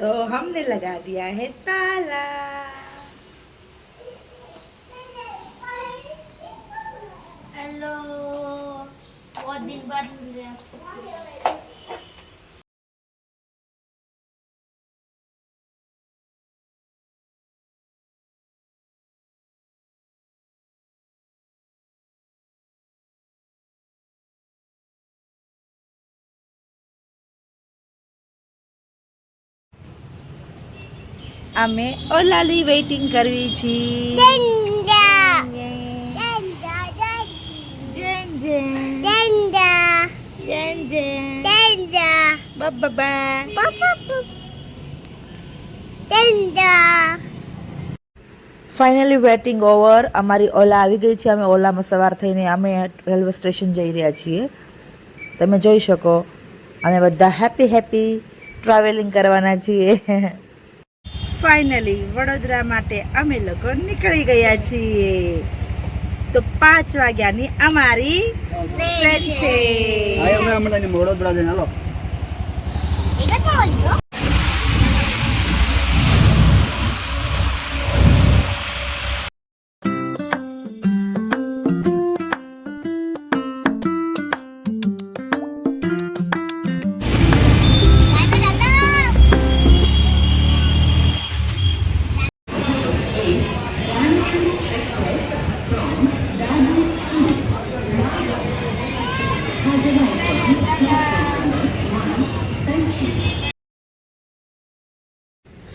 तो हमने लगा दिया है ताला हेलो बहुत दिन बाद मिल रहे અમે ઓલાલી વેઇટિંગ કરવી છીએ. ફાઇનલી વેટિંગ ઓવર અમારી ઓલા આવી ગઈ છે. અમે ઓલામાં સવાર થઈને અમે રેલવે સ્ટેશન જઈ રહ્યા છીએ. તમે જોઈ શકો. અમે બધા હેપી હેપી ટ્રાવેલિંગ કરવાના છીએ. ફાઇનલી વડોદરા માટે અમે લોકો નીકળી ગયા છીએ. તો પાંચ વાગ્યાની અમારી ટ્રેન છે. વડોદરા જઈને હાલો.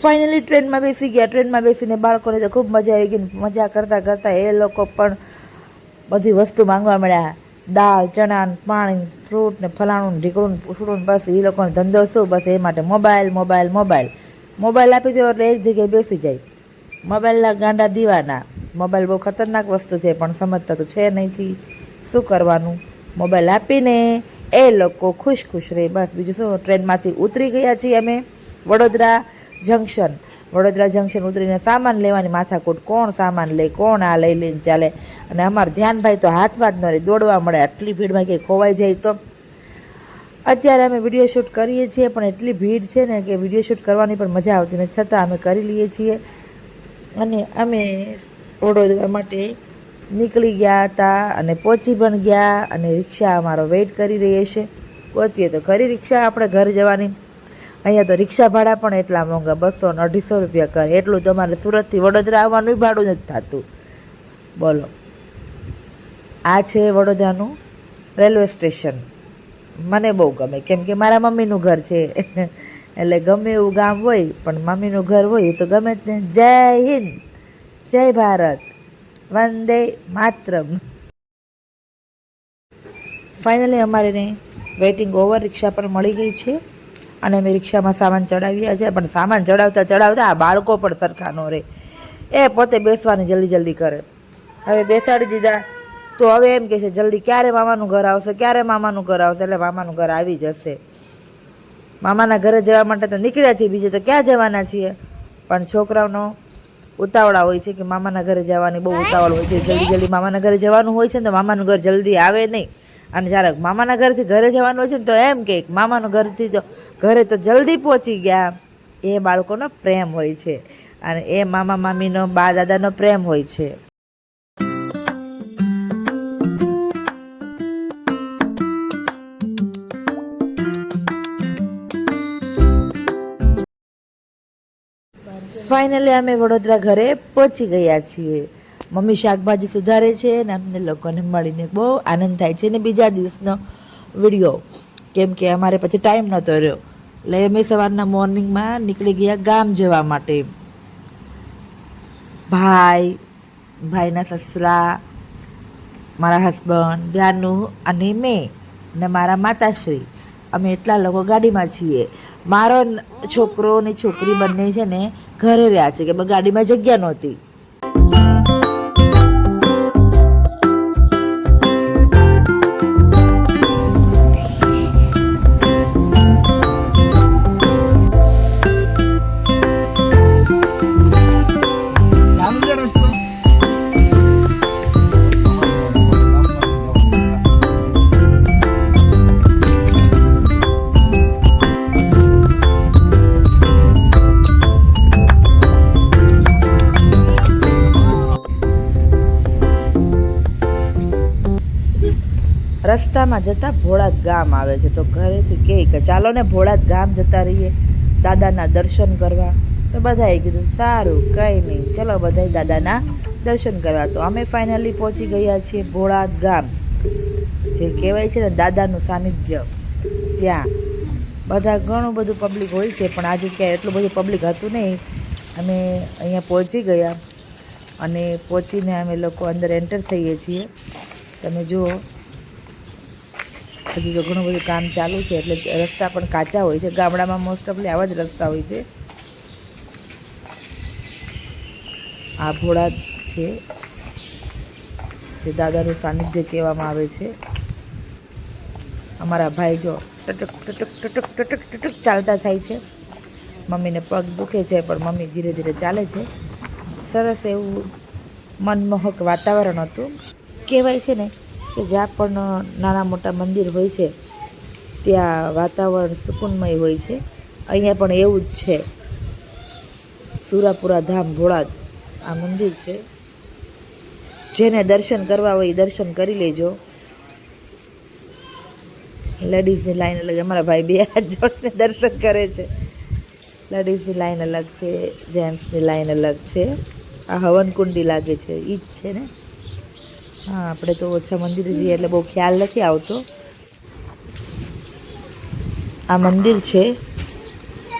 ફાઇનલી ટ્રેનમાં બેસી ગયા. ટ્રેનમાં બેસીને બાળકોને તો ખૂબ મજા આવી ગઈ. મજા કરતાં કરતાં એ લોકો પણ બધી વસ્તુ માંગવા મળ્યા. દાળ, ચણા પાણી ફ્રૂટ ને ફલાણું ઢીકળું ને બસ એ લોકોનો ધંધો શું? બસ એ માટે મોબાઈલ મોબાઈલ મોબાઈલ મોબાઈલ આપી દો એટલે એક જગ્યાએ બેસી જાય. મોબાઈલના ગાંડા દીવાના. મોબાઈલ બહુ ખતરનાક વસ્તુ છે, પણ સમજતા તો છે નહીંથી શું કરવાનું? મોબાઈલ આપીને એ લોકો ખુશ ખુશ રહે. બસ બીજું શું? ટ્રેનમાંથી ઉતરી ગયા છીએ અમે. વડોદરા જંકશન. વડોદરા જંકશન ઉતરીને સામાન લેવાની માથાકૂટ. કોણ સામાન લે, કોણ આ લઈ લઈને ચાલે? અને અમારું ધ્યાનભાઈ તો હાથમાં જ ન રહે. દોડવા મળે. આટલી ભીડમાં કંઈ ખોવાઈ જાય તો? અત્યારે અમે વીડિયો શૂટ કરીએ છીએ, પણ એટલી ભીડ છે ને કે વીડિયો શૂટ કરવાની પણ મજા આવતી ને છતાં અમે કરી લઈએ છીએ. અને અમે વડોદરા માટે નીકળી ગયા હતા અને પહોંચી પણ ગયા અને રિક્ષા અમારો વેઇટ કરી રહી છે. પહોંચીએ તો ખરી રિક્ષા આપણે ઘર જવાની. અહીંયા તો રિક્ષા ભાડા પણ એટલા મોંઘા, બસો ને અઢીસો રૂપિયા કરે એટલું તમારે સુરતથી વડોદરા આવવાનું ભાડું નથી થતું. બોલો. આ છે વડોદરાનું રેલવે સ્ટેશન. મને બહુ ગમે. કેમ કે મારા મમ્મીનું ઘર છે. એટલે ગમે એવું ગામ હોય, પણ મમ્મીનું ઘર હોય, એ તો ગમે જ ને. જય હિન્દ, જય ભારત, વંદે માતરમ. ફાઇનલી અમારે વેઇટિંગ ઓવર રિક્ષા પણ મળી ગઈ છે. અને અમે રિક્ષામાં સામાન ચડાવ્યા છે, પણ સામાન ચડાવતા ચડાવતા આ બાળકો પણ સરખા ન રહે. એ પોતે બેસવાની જલ્દી જલ્દી કરે. હવે બેસાડી દીધા. તો હવે એમ કહે છે, જલ્દી ક્યારે મામાનું ઘર આવશે, ક્યારે મામાનું ઘર આવશે? એટલે મામાનું ઘર આવી જશે. મામાના ઘરે જવા માટે તો નીકળ્યા છીએ, બીજે તો ક્યાં જવાના છીએ? પણ છોકરાઓનો ઉતાવળા હોય છે કે મામાના ઘરે જવાની બહુ ઉતાવળ હોય છે. જલ્દી જલ્દી મામાના ઘરે જવાનું હોય છે ને તો મામાનું ઘર જલ્દી આવે નહીં. અને જ્યારે મામાના ઘરથી ઘરે જવાનું હોય છે ને તો એમ કે મામાનું ઘરથી તો ઘરે તો જલ્દી પહોંચી ગયા. એ બાળકોનો પ્રેમ હોય છે અને એ મામા મામીનો બા દાદાનો પ્રેમ હોય છે. ફાઇનલી અમે વડોદરા ઘરે પહોંચી ગયા છીએ. મમ્મી શાકભાજી સુધારે છે અને અમને લોકોને મળીને બહુ આનંદ થાય છે. અને બીજા દિવસનો વીડિયો, કેમ કે અમારે પછી ટાઈમ નહોતો રહ્યો. એટલે અમે સવારના મોર્નિંગમાં નીકળી ગયા ગામ જવા માટે. ભાઈ, ભાઈના સસરા, મારા હસબન્ડ ધ્યાનુ અને મેં ને મારા માતાશ્રી. અમે એટલા લોકો ગાડીમાં છીએ. મારો છોકરો ને છોકરી બંને છે ને ઘરે રહ્યા છે કે ગાડીમાં જગ્યા નહોતી. રસ્તામાં જતાં ભોળાદ ગામ આવે છે. તો ઘરેથી કહે કે ચાલો ને ભોળાદ ગામ જતા રહીએ. દાદાના દર્શન કરવા. તો બધાએ કીધું, સારું, કંઈ નહીં. ચલો બધાએ દાદાના દર્શન કરવા. તો અમે ફાઇનલી પહોંચી ગયા છીએ ભોળાદ ગામ. જે કહેવાય છે ને, દાદાનું સાનિધ્ય. ત્યાં બધા ઘણું બધું પબ્લિક હોય છે, પણ આજે ક્યાંય એટલું બધું પબ્લિક હતું નહીં. અમે અહીંયા પહોંચી ગયા અને પહોંચીને અમે લોકો અંદર એન્ટર થઈએ છીએ. તમે જુઓ હજી તો ઘણું બધું કામ ચાલુ છે, એટલે રસ્તા પણ કાચા હોય છે. ગામડામાં મોસ્ટ ઓફલી આવા જ રસ્તા હોય છે. આ ભોળા છે, જે દાદાનું સાનિધ્ય કહેવામાં આવે છે. અમારા ભાઈ જો ટટક ટટક ટટક ટટક ટટક ચાલતા થાય છે. મમ્મીને પગ દુખે છે, પણ મમ્મી ધીરે ધીરે ચાલે છે. સરસ એવું મનમોહક વાતાવરણ હતું. કહેવાય છે ને કે જ્યાં પણ નાના મોટા મંદિર હોય છે, ત્યાં વાતાવરણ સુકૂનમય હોય છે. અહીંયા પણ એવું જ છે. સુરાપુરા ધામ ભોળા આ મંદિર છે. જેને દર્શન કરવા હોય દર્શન કરી લેજો. લેડીઝની લાઈન અલગ, અમારા ભાઈ બે હાથ જોડીને દર્શન કરે છે. લેડીઝની લાઈન અલગ છે, જેન્ટ્સની લાઈન અલગ છે. આ હવનકુંડી લાગે છે એ જ છે ને? હા, આપણે તો ઓછા મંદિરે જઈએ એટલે બહુ ખ્યાલ નથી આવતો. આ મંદિર છે.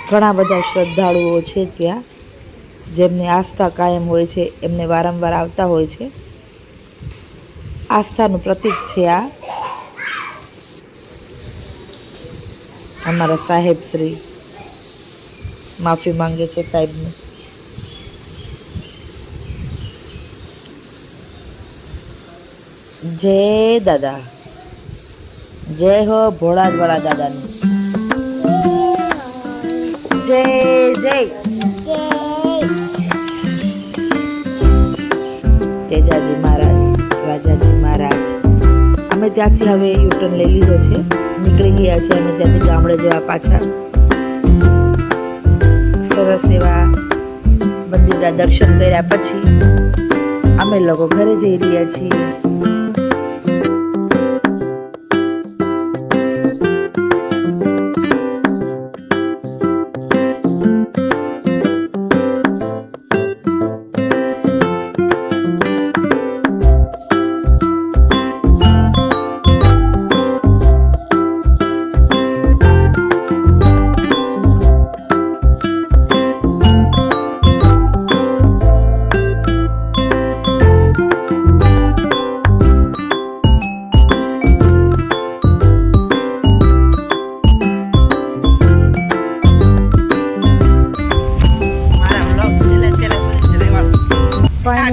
ઘણા બધા શ્રદ્ધાળુઓ છે ત્યાં. જેમની આસ્થા કાયમ હોય છે, એમને વારંવાર આવતા હોય છે. આસ્થાનું પ્રતીક છે આ. અમારા સાહેબ શ્રી. માફી માંગે છે સાહેબને. જય દાદા. જય હો ભોળાદવાળા દાદાની. જય જય. તેજાજી મહારાજ, રાજાજી મહારાજ, અમે ત્યાંથી હવે યુટર્ન લઈ લીધો છે. નીકળી ગયા છે અમે ત્યાંથી ગામડે જવા પાછા. સરસ એવા મંદિરના દર્શન કર્યા પછી અમે લોકો ઘરે જઈ રહ્યા છીએ.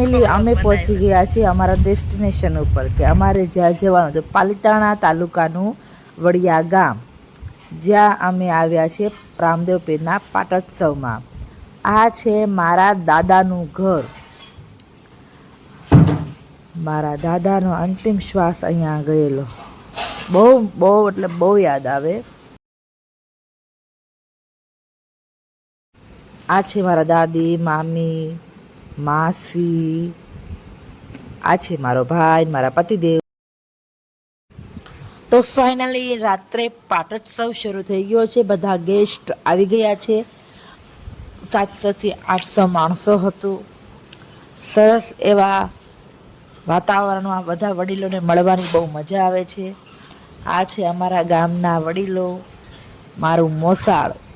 ફાઇનલી અમે પહોંચી ગયા છીએ અમારા ડેસ્ટિનેશન ઉપર, કે અમારે જ્યાં જવાનું છે, પાલિતાણા તાલુકાનું વડિયા ગામ. જ્યાં અમે આવ્યા છીએ રામદેવ પીરના પાટોત્સવમાં. આ છે મારા દાદાનું ઘર. મારા દાદાનો અંતિમ શ્વાસ અહીંયા ગયેલો. બહુ બહુ, એટલે બહુ યાદ આવે. આ છે મારા દાદી, મામી માસી. આ છે મારો ભાઈ, મારા પતિદેવ. તો ફાઇનલી રાત્રે પાટોત્સવ શરૂ થઈ ગયો છે. બધા ગેસ્ટ આવી ગયા છે. સાતસોથી આઠસો માણસો હતું. સરસ એવા વાતાવરણમાં બધા વડીલોને મળવાની બહુ મજા આવે છે. આ છે અમારા ગામના વડીલો. મારું મોસાળ.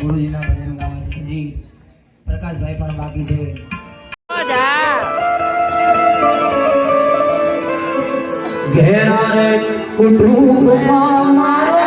ગુરુજીના ભજન ગાવા છે જી પ્રકાશભાઈ પણ બાકી છે. ઘેરા રે કુટુંબમાં મારા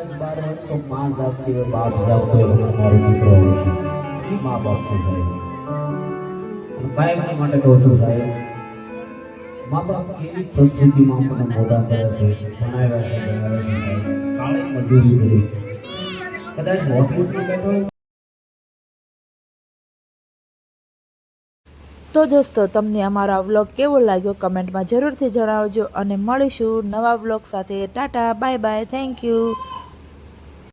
તો દોસ્તો, તમને અમારો વ્લોગ કેવો લાગ્યો કમેન્ટમાં જરૂરથી જણાવજો અને મળીશું નવા વ્લોગ સાથે. Tata, bye bye, thank you.